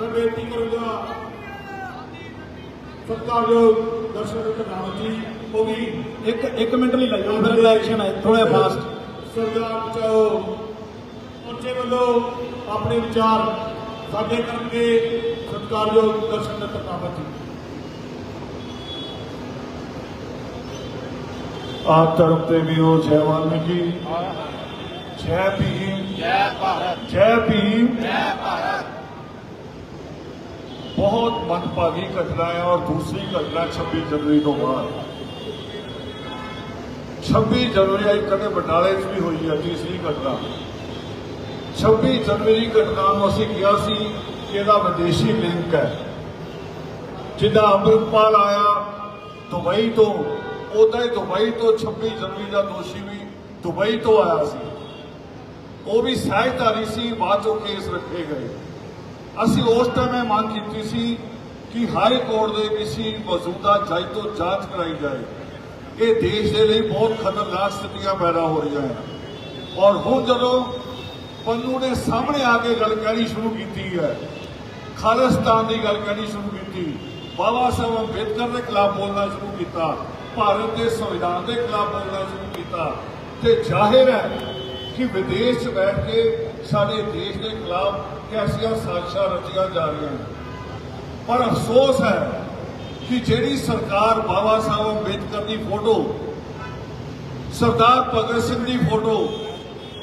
ਮੈਂ ਬੇਨਤੀ ਕਰੂੰਗਾ ਸਤਿਕਾਰਯੋਗ ਦਰਸ਼ਕ ਕਨਾਵਤ ਜੀ ਉਹ ਵੀ ਇੱਕ ਇੱਕ ਮਿੰਟ ਲਈ ਲੱਗਦਾ ਫਿਰ ਇਲੈਕਸ਼ਨ ਹੈ ਥੋੜਾ ਫਾਸਟ ਸਰਦਾਰ ਬਚਾਓ। ਉੱਚੇ ਵੱਲੋਂ ਆਪਣੇ ਵਿਚਾਰ ਸਾਂਝੇ ਕਰਨਗੇ ਸਤਿਕਾਰਯੋਗ ਦਰਸ਼ਕ ਕਨਾਵਤ ਜੀ ਆਪ ਧਰਮ ਤੇ ਵੀ ਉਹ ਜੈ ਵਾਲਮੀਕੀ ਜੈ ਭੀਮ। ਜੈ ਭਾਰਤ। ਜੈ ਭੀਮ। ਜੈ ਭਾਰਤ। ਬਹੁਤ ਮੰਦਭਾਗੀ ਘਟਨਾ ਹੈ ਔਰ ਦੂਸਰੀ ਘਟਨਾ 26 ਜਨਵਰੀ ਤੋਂ ਬਾਅਦ। 26 ਜਨਵਰੀ ਆਈ ਕਦੇ ਬਟਾਲੇ 'ਚ ਵੀ ਹੋਈ ਹੈ ਤੀਸਰੀ ਘਟਨਾ। 26 ਜਨਵਰੀ ਘਟਨਾ ਨੂੰ ਅਸੀਂ ਕਿਹਾ ਸੀ ਕਿ ਇਹਦਾ ਵਿਦੇਸ਼ੀ ਲਿੰਕ ਹੈ। ਜਿੱਦਾਂ ਅੰਮ੍ਰਿਤਪਾਲ ਆਇਆ ਦੁਬਈ ਤੋਂ ਉਦਾਂ ਹੀ ਦੁਬਈ ਤੋਂ 26 ਜਨਵਰੀ ਦਾ ਦੋਸ਼ੀ ਵੀ ਦੁਬਈ ਤੋਂ ਆਇਆ ਸੀ। ਉਹ ਵੀ ਸਹਿਜਧਾਰੀ ਸੀ, ਬਾਅਦ ਚੋਂ ਕੇਸ ਰੱਖੇ ਗਏ। ਅਸੀਂ ਉਸ ਟਾਈਮ ਇਹ ਮੰਗ ਕੀਤੀ ਸੀ ਕਿ ਹਾਈ ਕੋਰਟ ਦੇ ਕਿਸੇ ਮੌਜੂਦਾ ਜੱਜ ਤੋਂ ਜਾਂਚ ਕਰਾਈ ਜਾਏ। ਇਹ ਦੇਸ਼ ਦੇ ਲਈ ਬਹੁਤ ਖਤਰਨਾਕ ਸਥਿਤੀਆਂ ਪੈਦਾ ਹੋ ਰਹੀਆਂ ਹਨ। ਔਰ ਹੁਣ ਜਦੋਂ ਪੰਨੂ ਨੇ ਸਾਹਮਣੇ ਆ ਕੇ ਗੱਲ ਕਹਿਣੀ ਸ਼ੁਰੂ ਕੀਤੀ ਹੈ, ਖਾਲਿਸਤਾਨ ਦੀ ਗੱਲ ਕਹਿਣੀ ਸ਼ੁਰੂ ਕੀਤੀ, ਬਾਬਾ ਸਾਹਿਬ ਅੰਬੇਦਕਰ ਦੇ ਖਿਲਾਫ ਬੋਲਣਾ ਸ਼ੁਰੂ ਕੀਤਾ, ਭਾਰਤ ਦੇ ਸੰਵਿਧਾਨ ਦੇ ਖਿਲਾਫ ਬੋਲਣਾ ਸ਼ੁਰੂ ਕੀਤਾ, ਤੇ ਜ਼ਾਹਿਰ ਹੈ ਕਿ ਵਿਦੇਸ਼ 'ਚ ਬੈਠ ਕੇ ਸਾਡੇ ਦੇਸ਼ ਦੇ ਖਿਲਾਫ ਐਸੀਆਂ ਸਾਜ਼ਿਸ਼ਾਂ ਰਚੀਆਂ ਜਾ ਰਹੀਆਂ ਪਰ ਅਫਸੋਸ ਹੈ ਕਿ ਜਿਹੜੀ ਸਰਕਾਰ ਬਾਬਾ ਸਾਹਿਬ ਅੰਬੇਦਕਰ ਦੀ ਫੋਟੋ, ਸਰਦਾਰ ਭਗਤ ਸਿੰਘ ਦੀ ਫੋਟੋ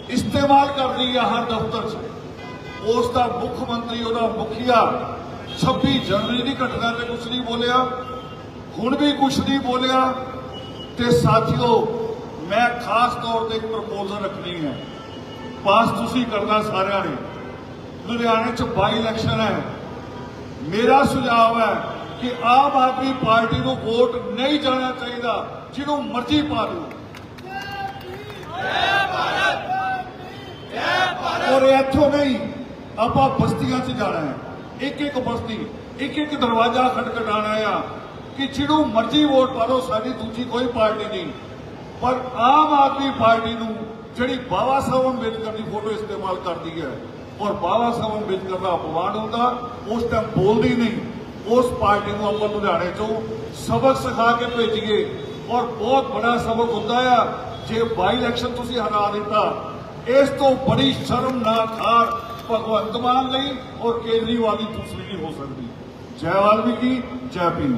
ਇਸਤੇਮਾਲ ਕਰਦੀ ਹੈ ਹਰ ਦਫ਼ਤਰ 'ਚ, ਉਸ ਦਾ ਮੁੱਖ ਮੰਤਰੀ, ਉਹਦਾ ਮੁਖੀਆ 26 ਜਨਵਰੀ ਦੀ ਘਟਨਾ ਤੇ ਕੁਝ ਨਹੀਂ ਬੋਲਿਆ, ਹੁਣ ਵੀ ਕੁਝ ਨਹੀਂ ਬੋਲਿਆ ਤੇ ਸਾਥੀਓ, ਮੈਂ ਖਾਸ ਤੌਰ ਤੇ ਇੱਕ ਪ੍ਰਪੋਜ਼ਲ ਰੱਖਣੀ ਹੈ। ਪਾਸ ਤੁਸੀਂ ਕਰਨਾ ਸਾਰਿਆਂ ਨੇ। ਲੁਧਿਆਣੇ 'ਚ ਬਾਈ ਇਲੈਕਸ਼ਨ ਹੈ। ਮੇਰਾ ਸੁਝਾਅ ਹੈ ਕਿ ਆਮ ਆਦਮੀ ਪਾਰਟੀ ਨੂੰ ਵੋਟ ਨਹੀਂ ਜਾਣਾ ਚਾਹੀਦਾ, ਜਿਹਨੂੰ ਮਰਜ਼ੀ ਪਾ ਦਿਓ। ਔਰ ਇੱਥੋਂ ਨਹੀਂ, ਆਪਾਂ ਬਸਤੀਆਂ 'ਚ ਜਾਣਾ ਹੈ। ਇੱਕ ਇੱਕ ਬਸਤੀ, ਇੱਕ ਇੱਕ ਦਰਵਾਜ਼ਾ ਖਟਖਟਾਣਾ ਆ ਕਿ ਜਿਹਨੂੰ ਮਰਜ਼ੀ ਵੋਟ ਪਾ ਦਿਓ, ਸਾਡੀ ਦੂਜੀ ਕੋਈ ਪਾਰਟੀ ਨਹੀਂ। ਪਰ ਆਮ ਆਦਮੀ ਪਾਰਟੀ ਨੂੰ ਜਿਹੜੀ ਬਾਬਾ ਸਾਹਿਬ ਅੰਬੇਦਕਰ ਦੀ ਫੋਟੋ ਇਸਤੇਮਾਲ ਕਰਦੀ ਹੈ ਔਰ ਬਾਬਾ ਸਾਹਿਬ ਅੰਬੇਦਕਰ ਦਾ ਅਪਮਾਨ ਹੁੰਦਾ, ਉਸ ਟਾਈਮ ਬੋਲਦੀ ਨਹੀਂ। ਉਸ ਪਾਰਟੀ ਨੂੰ ਆਪਾਂ ਲੁਧਿਆਣੇ ਚੋਂ ਸਬਕ ਸਿਖਾ ਕੇ ਭੇਜੀਏ। ਔਰ ਬਹੁਤ ਬੜਾ ਸਬਕ ਹੁੰਦਾ ਆ, ਜੇ ਬਾਈ ਇਲੈਕਸ਼ਨ ਤੁਸੀਂ ਹਰਾ ਦਿੱਤਾ, ਇਸ ਤੋਂ ਬੜੀ ਸ਼ਰਮਨਾਕ ਹਾਰ ਭਗਵੰਤ ਮਾਨ ਲਈ ਔਰ ਕੇਜਰੀਵਾਲ ਦੀ ਦੂਸਰੀ ਨਹੀਂ ਹੋ ਸਕਦੀ। ਜੈ ਵਾਲਮੀਕੀ, ਜੈ ਭੀਮ।